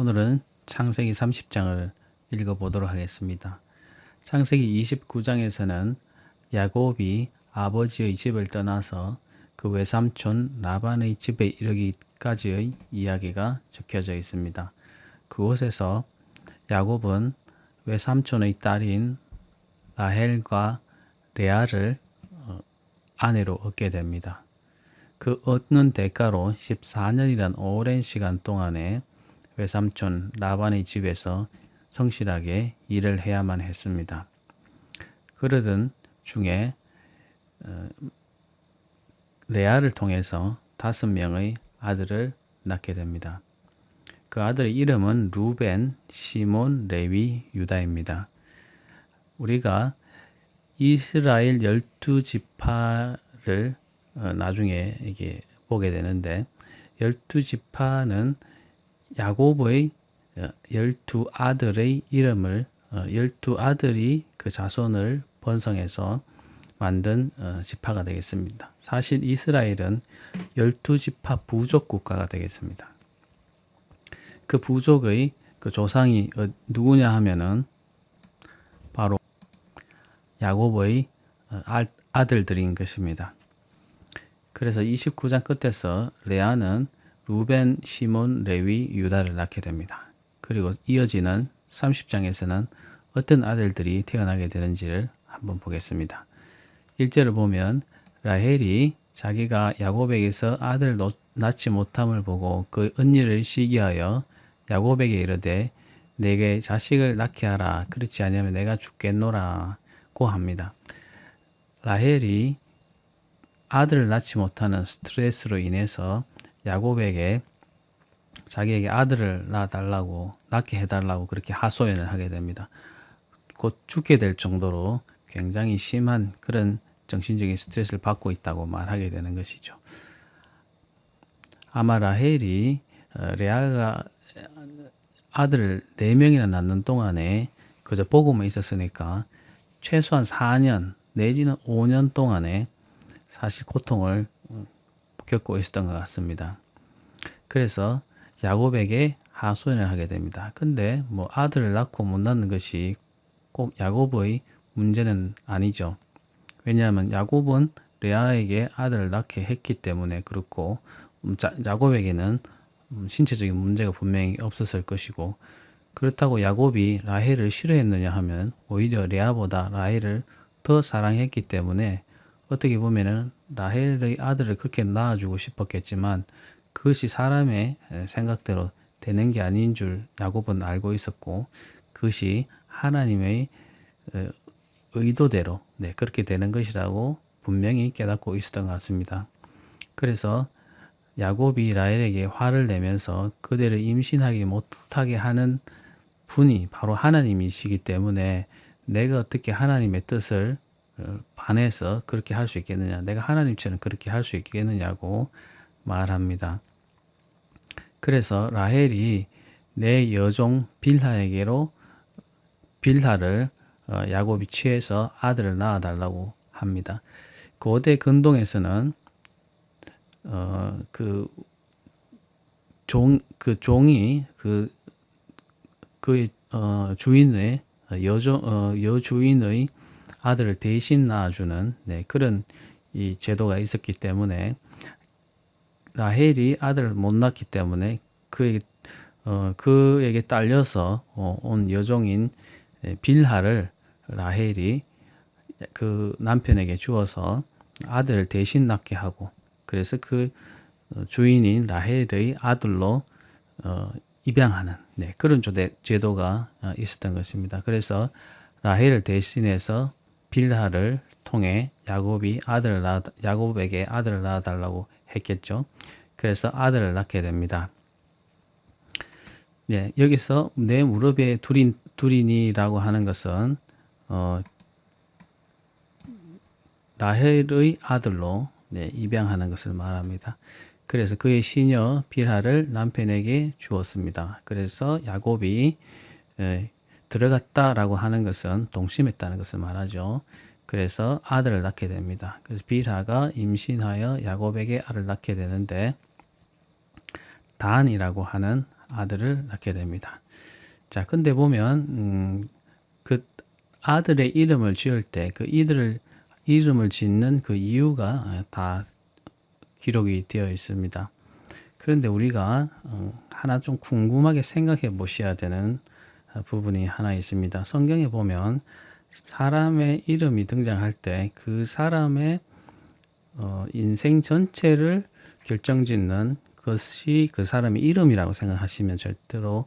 오늘은 창세기 30장을 읽어보도록 하겠습니다. 창세기 29장에서는 야곱이 아버지의 집을 떠나서 그 외삼촌 라반의 집에 이르기까지의 이야기가 적혀져 있습니다. 그곳에서 야곱은 외삼촌의 딸인 라헬과 레아를 어, 아내로 얻게 됩니다. 그 얻는 대가로 14년이란 오랜 시간 동안에 외삼촌 라반의 집에서 성실하게 일을 해야만 했습니다. 그러던 중에 어, 레아를 통해서 다섯 명의 아들을 낳게 됩니다. 그 아들의 이름은 루벤, 시몬, 레위, 유다입니다. 우리가 이스라엘 열두 지파를 어, 나중에 이게 보게 되는데 열두 지파는 야곱의 어, 열두 아들의 이름을 어, 열두 아들이 그 자손을 번성해서 만든 지파가 되겠습니다. 사실 이스라엘은 열두 지파 부족 국가가 되겠습니다. 그 부족의 그 조상이 누구냐 하면은 바로 야곱의 아들들인 것입니다. 그래서 29장 끝에서 레아는 루벤, 시몬, 레위, 유다를 낳게 됩니다. 그리고 이어지는 30장에서는 어떤 아들들이 태어나게 되는지를 한번 보겠습니다. 1절을 보면 라헬이 자기가 야곱에게서 아들을 낳지 못함을 보고 그 언니를 시기하여 야곱에게 이르되 내게 자식을 낳게 하라 그렇지 않으면 내가 죽겠노라고 합니다. 라헬이 아들을 낳지 못하는 스트레스로 인해서 야곱에게 자기에게 아들을 낳아달라고 낳게 해달라고 그렇게 하소연을 하게 됩니다. 곧 죽게 될 정도로 굉장히 심한 그런 정신적인 스트레스를 받고 있다고 말하게 되는 것이죠. 아마 라헬이 어, 레아가 아들을 4명이나 낳는 동안에 그저 보고만 있었으니까 최소한 4년 내지는 5년 동안에 사실 고통을 겪고 있었던 것 같습니다. 그래서 야곱에게 하소연을 하게 됩니다. 근데 뭐 아들을 낳고 못 낳는 것이 꼭 야곱의 문제는 아니죠. 왜냐하면 야곱은 레아에게 아들을 낳게 했기 때문에 그렇고 음, 야곱에게는 음, 신체적인 문제가 분명히 없었을 것이고 그렇다고 야곱이 라헬을 싫어했느냐 하면 오히려 레아보다 라헬을 더 사랑했기 때문에 어떻게 보면은 라헬의 아들을 그렇게 낳아주고 싶었겠지만 그것이 사람의 생각대로 되는 게 아닌 줄 야곱은 알고 있었고 그것이 하나님의 의도대로 네, 그렇게 되는 것이라고 분명히 깨닫고 있었던 것 같습니다. 그래서 야곱이 라헬에게 화를 내면서 그대를 임신하기 못하게 하는 분이 바로 하나님이시기 때문에 내가 어떻게 하나님의 뜻을 어, 반해서 그렇게 할 수 있겠느냐. 내가 하나님처럼 그렇게 할 수 있겠느냐고 말합니다. 그래서 라헬이 내 여종 빌하에게로 빌하를 어, 야곱이 취해서 아들을 낳아달라고 합니다. 고대 근동에서는 어, 그 종, 그 종이 그, 그의 어, 주인의 여종, 어, 여주인의 아들을 대신 낳아주는 네, 그런 이 제도가 있었기 때문에 라헬이 아들을 못 낳기 때문에 그에게 어, 그에게 딸려서 어, 온 여종인 빌하를 라헬이 그 남편에게 주어서 아들을 대신 낳게 하고 그래서 그 어, 주인인 라헬의 아들로 어, 입양하는 네, 그런 제도가 어, 있었던 것입니다. 그래서 라헬을 대신해서 빌하를 통해 야곱이 아들을 낳아 야곱에게 아들을 낳아 달라고 했겠죠. 그래서 아들을 낳게 됩니다. 네, 여기서 내 무릎에 두린 두린이라고 하는 것은 어, 라헬의 아들로 네, 입양하는 것을 말합니다. 그래서 그의 시녀 빌하를 남편에게 주었습니다. 그래서 야곱이 에, 들어갔다라고 하는 것은 동심했다는 것을 말하죠. 그래서 아들을 낳게 됩니다. 그래서 빌하가 임신하여 야곱에게 아를 낳게 되는데 단이라고 하는 아들을 낳게 됩니다. 자, 근데 보면 음, 그 아들의 이름을 지을 때 그 이들을 이름을 짓는 그 이유가 다 기록이 되어 있습니다. 그런데 우리가 어, 하나 좀 궁금하게 생각해 보셔야 되는 부분이 하나 있습니다. 성경에 보면 사람의 이름이 등장할 때 그 사람의 어, 인생 전체를 결정짓는 것이 그 사람의 이름이라고 생각하시면 절대로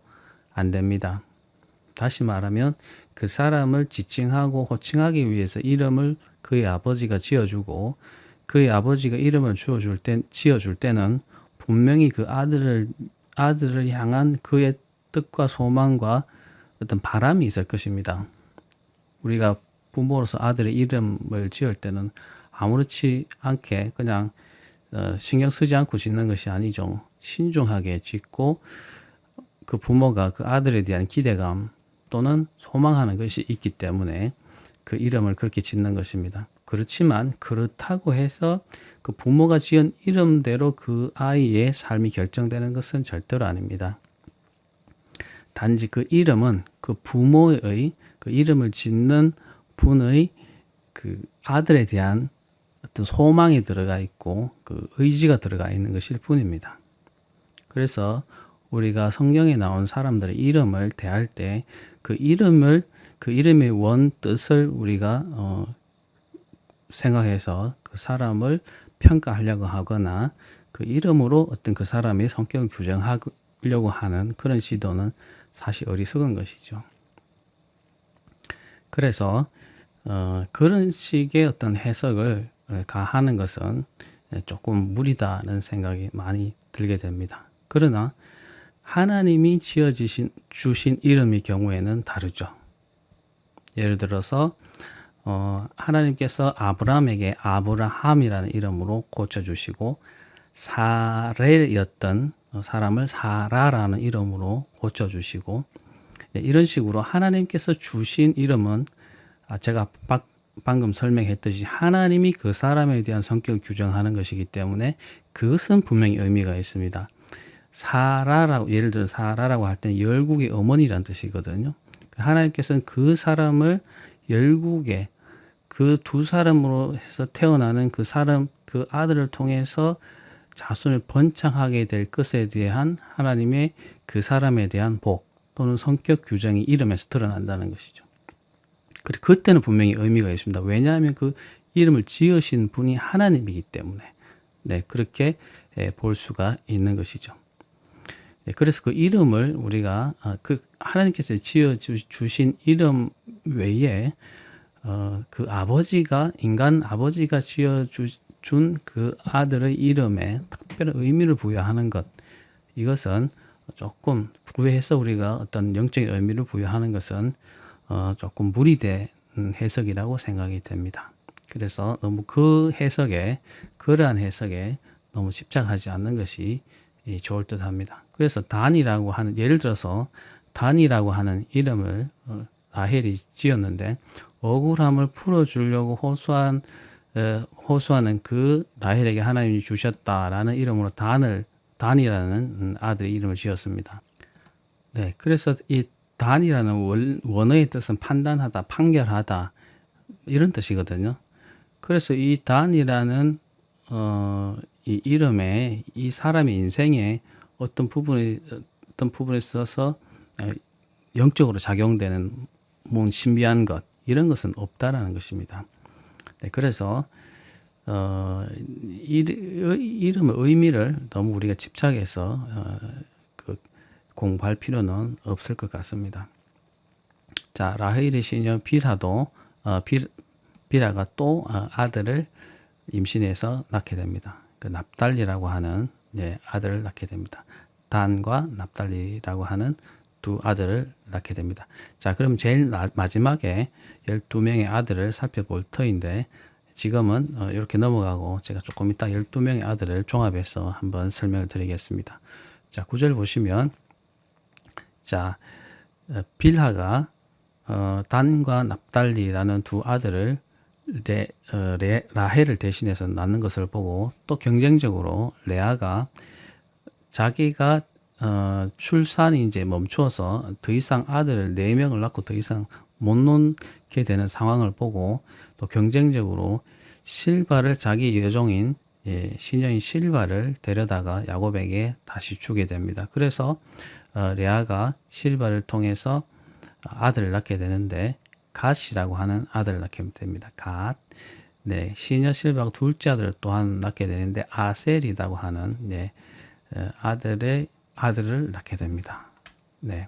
안 됩니다. 다시 말하면 그 사람을 지칭하고 호칭하기 위해서 이름을 그의 아버지가 지어주고 그의 아버지가 이름을 주어줄 때 지어줄 때는 분명히 그 아들을 아들을 향한 그의 뜻과 소망과 어떤 바람이 있을 것입니다. 우리가 부모로서 아들의 이름을 지을 때는 아무렇지 않게 그냥 어, 신경 쓰지 않고 짓는 것이 아니죠. 신중하게 짓고 그 부모가 그 아들에 대한 기대감 또는 소망하는 것이 있기 때문에 그 이름을 그렇게 짓는 것입니다. 그렇지만 그렇다고 해서 그 부모가 지은 이름대로 그 아이의 삶이 결정되는 것은 절대로 아닙니다. 단지 그 이름은 그 부모의 그 이름을 짓는 분의 그 아들에 대한 어떤 소망이 들어가 있고 그 의지가 들어가 있는 것일 뿐입니다. 그래서 우리가 성경에 나온 사람들의 이름을 대할 때 그 이름을 그 이름의 원 뜻을 우리가 어 생각해서 그 사람을 평가하려고 하거나 그 이름으로 어떤 그 사람의 성격을 규정하려고 하는 그런 시도는 사실 어리석은 것이죠. 그래서 어, 그런 식의 어떤 해석을 가하는 것은 조금 무리다는 생각이 많이 들게 됩니다. 그러나 하나님이 지어주신 주신 이름의 경우에는 다르죠. 예를 들어서 어, 하나님께서 아브라함에게 아브라함이라는 이름으로 고쳐주시고 사레였던 사람을 사라라는 이름으로 고쳐주시고 네, 이런 식으로 하나님께서 주신 이름은 아, 제가 방금 설명했듯이 하나님이 그 사람에 대한 성격을 규정하는 것이기 때문에 그것은 분명히 의미가 있습니다. 사라라고 예를 들어 사라라고 할 때는 열국의 어머니란 뜻이거든요. 하나님께서는 그 사람을 열국의 그두 사람으로 해서 태어나는 그 사람 그 아들을 통해서 자손을 번창하게 될 것에 대한 하나님의 그 사람에 대한 복 또는 성격 규정이 이름에서 드러난다는 것이죠. 그리고 그때는 분명히 의미가 있습니다. 왜냐하면 그 이름을 지으신 분이 하나님이기 때문에 네 그렇게 볼 수가 있는 것이죠. 네, 그래서 그 이름을 우리가 아, 그 하나님께서 지어 주신 이름 외에 어, 그 아버지가 인간 아버지가 지어 준 그 아들의 이름에 특별한 의미를 부여하는 것 이것은 조금 구해서 우리가 어떤 영적인 의미를 부여하는 것은 어, 조금 무리된 해석이라고 생각이 됩니다. 그래서 너무 그 해석에 그러한 해석에 너무 집착하지 않는 것이 좋을 듯 합니다. 그래서 단이라고 하는 예를 들어서 단이라고 하는 이름을 어, 라헬이 지었는데 억울함을 풀어주려고 호소한 에, 호소하는 그 라헬에게 하나님이 주셨다라는 이름으로 단을 단이라는 음, 아들의 이름을 지었습니다. 네, 그래서 이 단이라는 원, 원어의 뜻은 판단하다, 판결하다 이런 뜻이거든요. 그래서 이 단이라는 어, 이 이름에 이 사람의 인생에 어떤 부분에 어떤 부분에 있어서 어, 영적으로 작용되는 뭔 신비한 것 이런 것은 없다라는 것입니다. 네, 그래서 어, 이, 이름의 의미를 너무 우리가 집착해서 어, 그 공부할 필요는 없을 것 같습니다. 자, 라헬의 시녀 비라도 어, 비, 비라가 또 어, 아들을 임신해서 낳게 됩니다. 그 납달리라고 하는 예, 아들을 낳게 됩니다. 단과 납달리라고 하는 두 아들을 낳게 됩니다. 자, 그럼 제일 나, 마지막에 12명의 아들을 살펴볼 터인데 지금은 어, 이렇게 넘어가고 제가 조금 이따 12명의 아들을 종합해서 한번 설명을 드리겠습니다. 자, 구절 보시면 자, 어, 빌하가 어, 단과 납달리라는 두 아들을 레, 어, 레, 라헬을 대신해서 낳는 것을 보고 또 경쟁적으로 레아가 자기가 어, 출산이 이제 멈추어서 더 이상 아들을 네 명을 낳고 더 이상 못 놓게 되는 상황을 보고 또 경쟁적으로 실바를 자기 여종인 예, 시녀인 실바를 데려다가 야곱에게 다시 주게 됩니다. 그래서 어, 레아가 실바를 통해서 아들을 낳게 되는데 갓이라고 하는 아들을 낳게 됩니다. 갓. 네, 시녀 실바가 둘째 아들을 또한 낳게 되는데 아셀이라고 하는 네, 어, 아들의 아들을 낳게 됩니다. 네.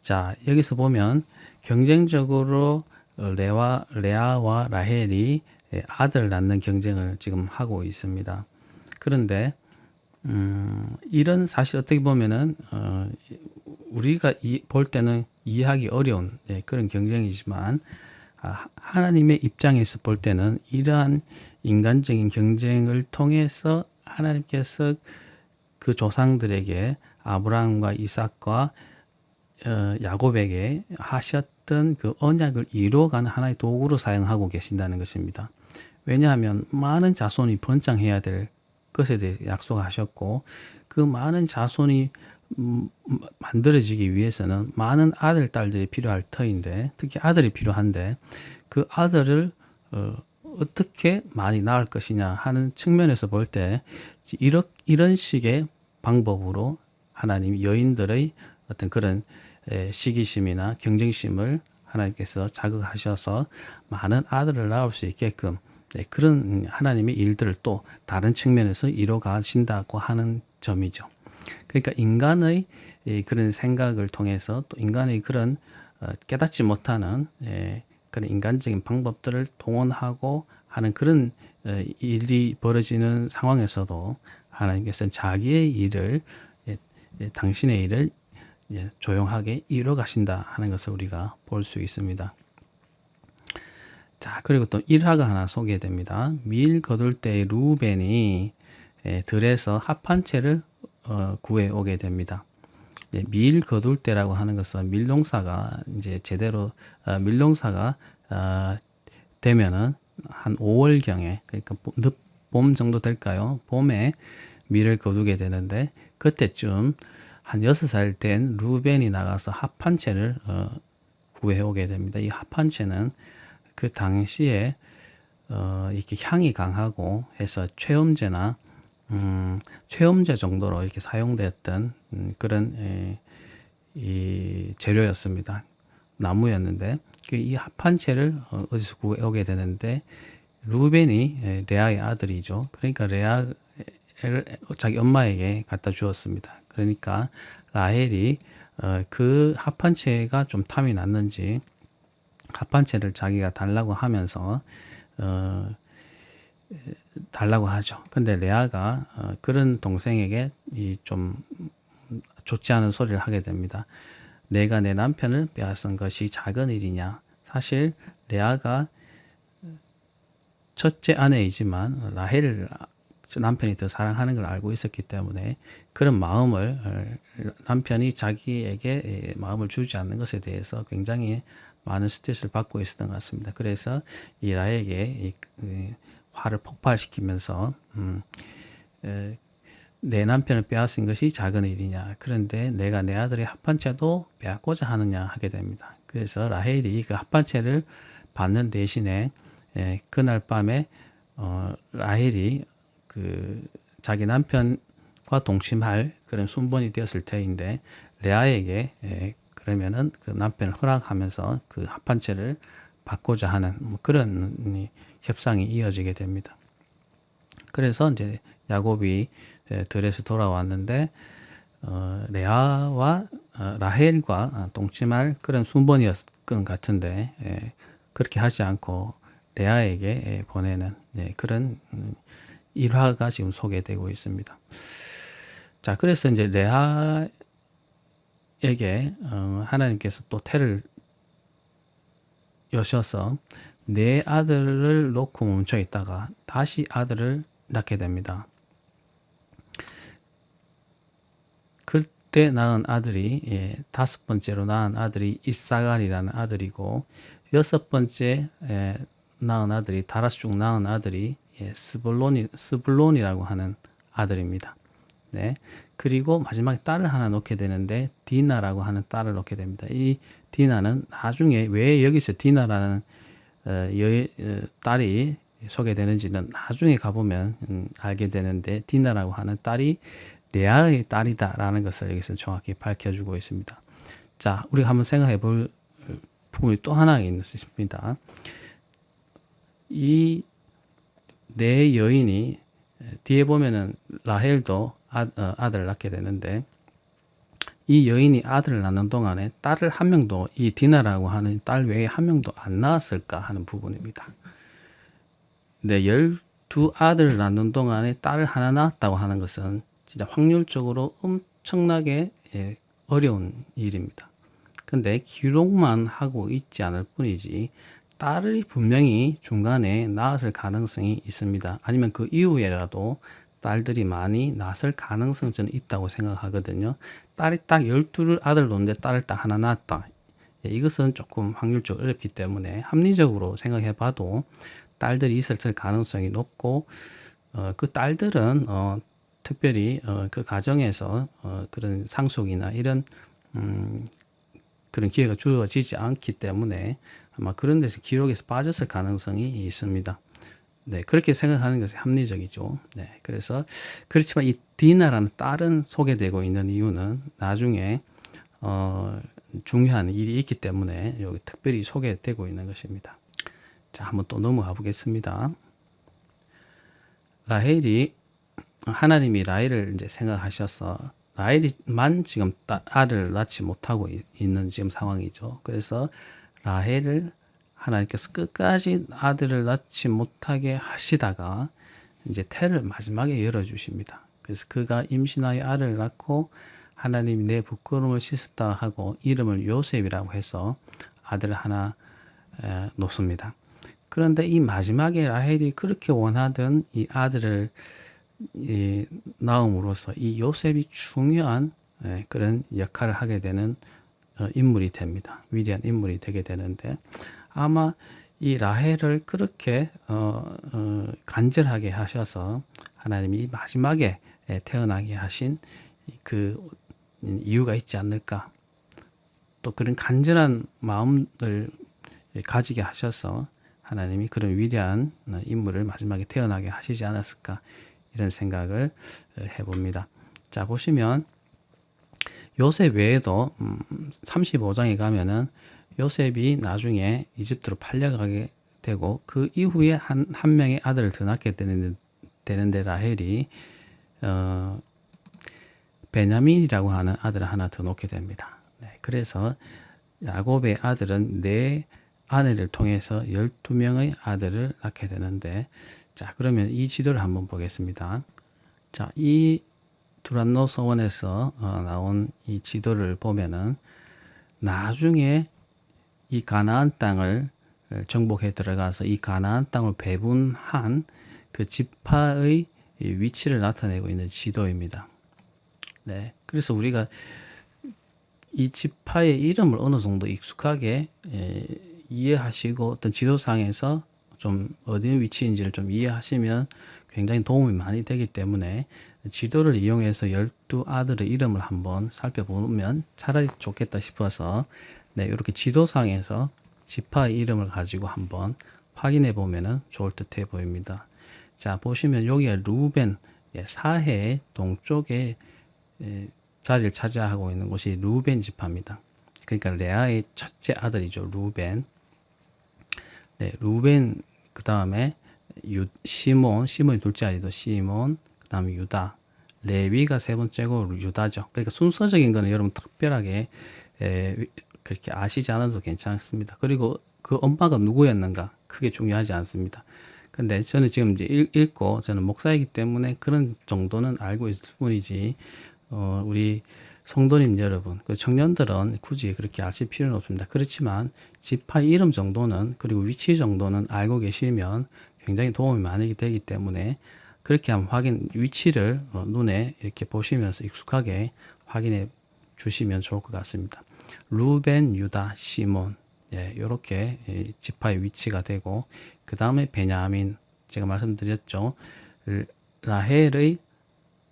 자, 여기서 보면 경쟁적으로 레와 레아와 라헬이 아들 낳는 경쟁을 지금 하고 있습니다. 그런데 음, 이런 사실 어떻게 보면은 어, 우리가 이, 볼 때는 이해하기 어려운 예, 그런 경쟁이지만 아, 하나님의 입장에서 볼 때는 이러한 인간적인 경쟁을 통해서 하나님께서 그 조상들에게 아브라함과 이삭과 어, 야곱에게 하셨던 그 언약을 이루어가는 하나의 도구로 사용하고 계신다는 것입니다. 왜냐하면 많은 자손이 번창해야 될 것에 대해 약속하셨고 그 많은 자손이 음, 만들어지기 위해서는 많은 아들 딸들이 필요할 터인데 특히 아들이 필요한데 그 아들을 어, 어떻게 많이 낳을 것이냐 하는 측면에서 볼때 이런 식의 방법으로 하나님 여인들의 어떤 그런 에, 시기심이나 경쟁심을 하나님께서 자극하셔서 많은 아들을 낳을 수 있게끔 네, 그런 하나님의 일들을 또 다른 측면에서 이뤄 가신다고 하는 점이죠. 그러니까 인간의 이 그런 생각을 통해서 또 인간의 그런 어, 깨닫지 못하는 예, 그런 인간적인 방법들을 동원하고 하는 그런 어, 일이 벌어지는 상황에서도 하나님께서는 자기의 일을 예, 예, 당신의 일을 예, 조용하게 이뤄 가신다 하는 것을 우리가 볼 수 있습니다. 자, 그리고 또 일화가 하나 소개됩니다. 밀 거둘 때 루벤이 예, 들에서 합한 채를 어, 구해 오게 됩니다. 네, 밀 거둘 때라고 하는 것은 밀농사가 이제 제대로 어, 밀농사가 어, 되면은 한 5월 경에 그러니까 늦봄 정도 될까요? 봄에 밀을 거두게 되는데 그때쯤 한 6살 된 루벤이 나가서 합한 채를 어, 구해 오게 됩니다. 이 합한 채는 그 당시에 어, 이렇게 향이 강하고 해서 최음제나 음, 최음제 정도로 이렇게 사용됐던 음, 그런 에, 이 재료였습니다. 나무였는데 그이 합한채를 어, 어디서 구해오게 되는데 루벤이 에, 레아의 아들이죠. 그러니까 레아를 자기 엄마에게 갖다 주었습니다. 그러니까 라헬이 어, 그 합한채가 좀 탐이 났는지 합한채를 자기가 달라고 하면서 어, 달라고 하죠. 근데 레아가 어, 그런 동생에게 이 좀 좋지 않은 소리를 하게 됩니다. 내가 내 남편을 빼앗은 것이 작은 일이냐? 사실 레아가 첫째 아내이지만 라헬을 남편이 더 사랑하는 걸 알고 있었기 때문에 그런 마음을 어, 남편이 자기에게 마음을 주지 않는 것에 대해서 굉장히 많은 스트레스를 받고 있었던 것 같습니다. 그래서 이 라에게 이, 화를 폭발시키면서 음, 에, 내 남편을 빼앗은 것이 작은 일이냐. 그런데 내가 내 아들의 합판채도 빼앗고자 하느냐 하게 됩니다. 그래서 라헬이 그 합판채를 받는 대신에 에, 그날 밤에 어, 라헬이 그 자기 남편과 동침할 그런 순번이 되었을 때인데 레아에게 에, 그러면은 그 남편을 허락하면서 그 합판체를 받고자 하는 뭐 그런 협상이 이어지게 됩니다. 그래서 이제 야곱이 들에서 돌아왔는데 어, 레아와 어, 라헬과 동침할 그런 순번이었던 같은데 예, 그렇게 하지 않고 레아에게 예, 보내는 예, 그런 음, 일화가 지금 소개되고 있습니다. 자, 그래서 이제 레아 에게 어, 하나님께서 또 태를 여셔서 내 아들을 놓고 멈춰 있다가 다시 아들을 낳게 됩니다. 그때 낳은 아들이 예, 다섯 번째로 낳은 아들이 이사갈이라는 아들이고 여섯 번째 예, 낳은 아들이 다라스 중 낳은 아들이 예, 스불론이 스불론이라고 하는 아들입니다. 네. 그리고 마지막에 딸을 하나 놓게 되는데 디나라고 하는 딸을 놓게 됩니다. 이 디나는 나중에 왜 여기서 디나라는 어, 여, 어, 딸이 소개되는지는 나중에 가보면 음, 알게 되는데 디나라고 하는 딸이 레아의 딸이다라는 것을 여기서 정확히 밝혀주고 있습니다. 자, 우리가 한번 생각해 볼 부분이 또 하나 있습니다. 이네 여인이 뒤에 보면은 라헬도 아, 어, 아들을 낳게 되는데 이 여인이 아들을 낳는 동안에 딸을 한 명도 이 디나라고 하는 딸 외에 한 명도 안 낳았을까 하는 부분입니다. 네, 열두 아들을 낳는 동안에 딸을 하나 낳았다고 하는 것은 진짜 확률적으로 엄청나게 예, 어려운 일입니다. 근데 기록만 하고 있지 않을 뿐이지 딸을 분명히 중간에 낳았을 가능성이 있습니다. 아니면 그 이후에라도 딸들이 많이 낳았을 가능성이 저는 있다고 생각하거든요. 딸이 딱 12를 아들 놓는데 딸을 딱 하나 낳았다. 예, 이것은 조금 확률적으로 어렵기 때문에 합리적으로 생각해 봐도 딸들이 있었을 가능성이 높고 어, 그 딸들은 어, 특별히 어, 그 가정에서 어, 그런 상속이나 이런 음, 그런 기회가 주어지지 않기 때문에 아마 그런 데서 기록에서 빠졌을 가능성이 있습니다. 네, 그렇게 생각하는 것이 합리적이죠. 네, 그래서 그렇지만 이 디나라는 딸은 소개되고 있는 이유는 나중에 어, 중요한 일이 있기 때문에 여기 특별히 소개되고 있는 것입니다. 자, 한번 또 넘어가 보겠습니다. 라헬이 하나님이 라헬을 이제 생각하셔서 라헬이만 지금 아들을 낳지 못하고 있는 지금 상황이죠. 그래서 라헬을 하나님께서 끝까지 아들을 낳지 못하게 하시다가 이제 태를 마지막에 열어 주십니다. 그래서 그가 임신하여 아들을 낳고 하나님이 내 부끄러움을 씻었다 하고 이름을 요셉이라고 해서 아들을 하나 에, 놓습니다. 그런데 이 마지막에 라헬이 그렇게 원하던 이 아들을 이 낳음으로써 이 요셉이 중요한 에, 그런 역할을 하게 되는 어, 인물이 됩니다. 위대한 인물이 되게 되는데 아마 이 라헬을 그렇게 어, 어, 간절하게 하셔서 하나님이 마지막에 태어나게 하신 그 이유가 있지 않을까. 또 그런 간절한 마음을 가지게 하셔서 하나님이 그런 위대한 인물을 마지막에 태어나게 하시지 않았을까 이런 생각을 해봅니다. 자 보시면 요셉 외에도 35장에 음, 가면은 요셉이 나중에 이집트로 팔려가게 되고 그 이후에 한, 한 명의 아들을 더 낳게 되는데, 되는데 라헬이 어, 베냐민이라고 하는 아들을 하나 더 놓게 됩니다. 네, 그래서 야곱의 아들은 네 아내를 통해서 12명의 아들을 낳게 되는데 자 그러면 이 지도를 한번 보겠습니다. 자이 두란노 서원에서 어, 나온 이 지도를 보면은 나중에 이 가나안 땅을 정복해 들어가서 이 가나안 땅을 배분한 그 지파의 위치를 나타내고 있는 지도입니다. 네. 그래서 우리가 이 지파의 이름을 어느 정도 익숙하게 에, 이해하시고 어떤 지도상에서 좀 어디 위치인지를 좀 이해하시면 굉장히 도움이 많이 되기 때문에 지도를 이용해서 열두 아들의 이름을 한번 살펴보면 차라리 좋겠다 싶어서 네, 이렇게 지도상에서 지파의 이름을 가지고 한번 확인해 보면 좋을 듯해 보입니다. 자, 보시면 여기에 루벤, 예, 사해 동쪽에 예, 자리를 차지하고 있는 곳이 루벤 지파입니다. 그러니까 레아의 첫째 아들이죠. 루벤. 네, 루벤 그 다음에 유, 시몬, 시몬이 둘째 아들도 시몬, 그 다음에 유다, 레위가 세 번째고 유다죠. 그러니까 순서적인 거는 여러분 특별하게 에, 그렇게 아시지 않아도 괜찮습니다. 그리고 그 엄마가 누구였는가 크게 중요하지 않습니다. 근데 저는 지금 이제 읽, 고 저는 목사이기 때문에 그런 정도는 알고 있을 뿐이지 어, 우리 성도님 여러분, 그 청년들은 굳이 그렇게 아실 필요는 없습니다. 그렇지만 지파 이름 정도는 그리고 위치 정도는 알고 계시면 굉장히 도움이 많이 되기 때문에 그렇게 한번 확인 위치를 어, 눈에 이렇게 보시면서 익숙하게 확인해 주시면 좋을 것 같습니다. 루벤, 유다, 시몬 예, 이렇게 지파의 위치가 되고 그 다음에 베냐민 제가 말씀드렸죠. 라헬의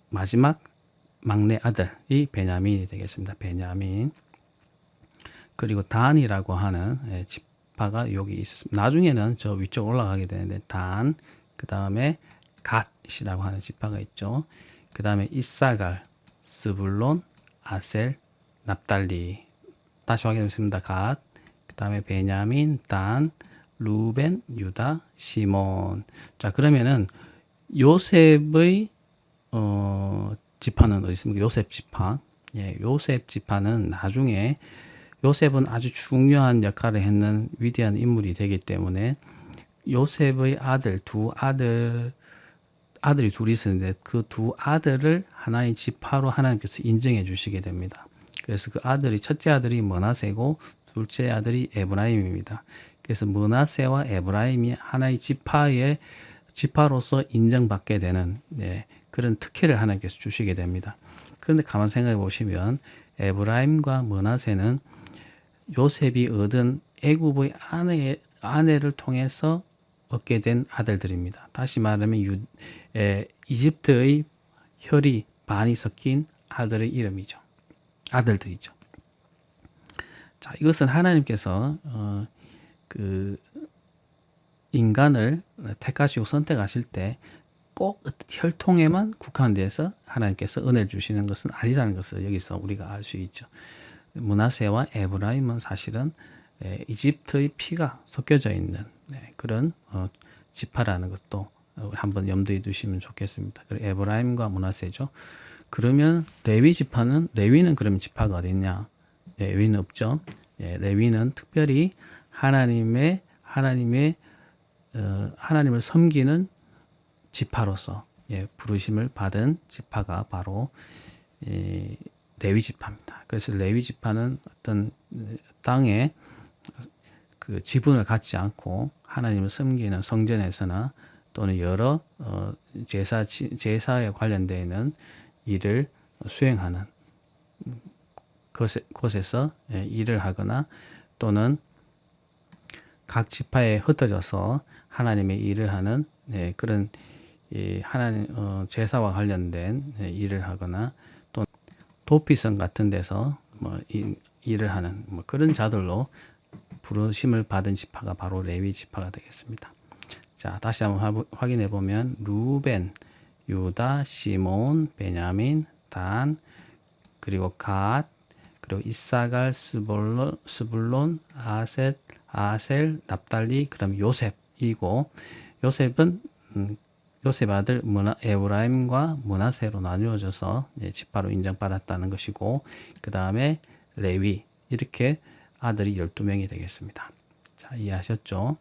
마지막 막내 아들이 베냐민이 되겠습니다. 베냐민. 그리고 단이라고 하는 예, 지파가 여기 있었습니다. 나중에는 저 위쪽 올라가게 되는데 단, 그 다음에 갓이라고 하는 지파가 있죠. 그 다음에 이사갈, 스불론, 아셀, 납달리. 다시 확인하겠습니다. 갓, 그 다음에 베냐민, 단, 루벤, 유다, 시몬. 자 그러면은 요셉의 어, 지파는 어디 있습니까? 요셉 지파. 예, 요셉 지파는 나중에 요셉은 아주 중요한 역할을 했는 위대한 인물이 되기 때문에 요셉의 아들 두 아들 아들이 둘이 있었는데 그 두 아들을 하나의 지파로 하나님께서 인정해 주시게 됩니다. 그래서 그 아들이 첫째 아들이 머나세고 둘째 아들이 에브라임입니다. 그래서 머나세와 에브라임이 하나의 지파의 지파로서 인정받게 되는 네, 그런 특혜를 하나님께서 주시게 됩니다. 그런데 가만 생각해 보시면 에브라임과 머나세는 요셉이 얻은 애굽의 아내 아내를 통해서 얻게 된 아들들입니다. 다시 말하면 유, 에, 이집트의 혈이 반이 섞인 아들의 이름이죠. 아들들이죠. 자, 이것은 하나님께서 어, 그 인간을 택하시고 선택하실 때 꼭 혈통에만 국한돼서 하나님께서 은혜를 주시는 것은 아니라는 것을 여기서 우리가 알 수 있죠. 문하세와 에브라임은 사실은 에, 이집트의 피가 섞여져 있는 네, 그런 어, 지파라는 것도 어, 한번 염두에 두시면 좋겠습니다. 그리고 에브라임과 문하세죠. 그러면 레위 지파는 레위는 그러면 지파가 어딨냐? 예, 레위는 없죠. 예, 레위는 특별히 하나님의 하나님의 어, 하나님을 섬기는 지파로서 예, 부르심을 받은 지파가 바로 이 레위 지파입니다. 그래서 레위 지파는 어떤 땅에 그 지분을 갖지 않고 하나님을 섬기는 성전에서나 또는 여러 어, 제사 제사에 관련되어 있는 일을 수행하는 곳에, 곳에서 예, 일을 하거나 또는 각 지파에 흩어져서 하나님의 일을 하는 예, 그런 이 하나님 어, 제사와 관련된 예, 일을 하거나 또 도피성 같은 데서 뭐 이, 일을 하는 뭐 그런 자들로 부르심을 받은 지파가 바로 레위 지파가 되겠습니다. 자, 다시 한번 확인해 보면 루벤, 유다, 시몬, 베냐민, 단, 그리고 갓, 그리고 이사갈, 스불론, 스불론 아셋, 아셀, 납달리, 그다음 요셉이고 요셉은 음, 요셉 아들 문하, 에브라임과 문하세로 나누어져서 지파로 인정받았다는 것이고 그 다음에 레위 이렇게 아들이 12명이 되겠습니다. 자 이해하셨죠?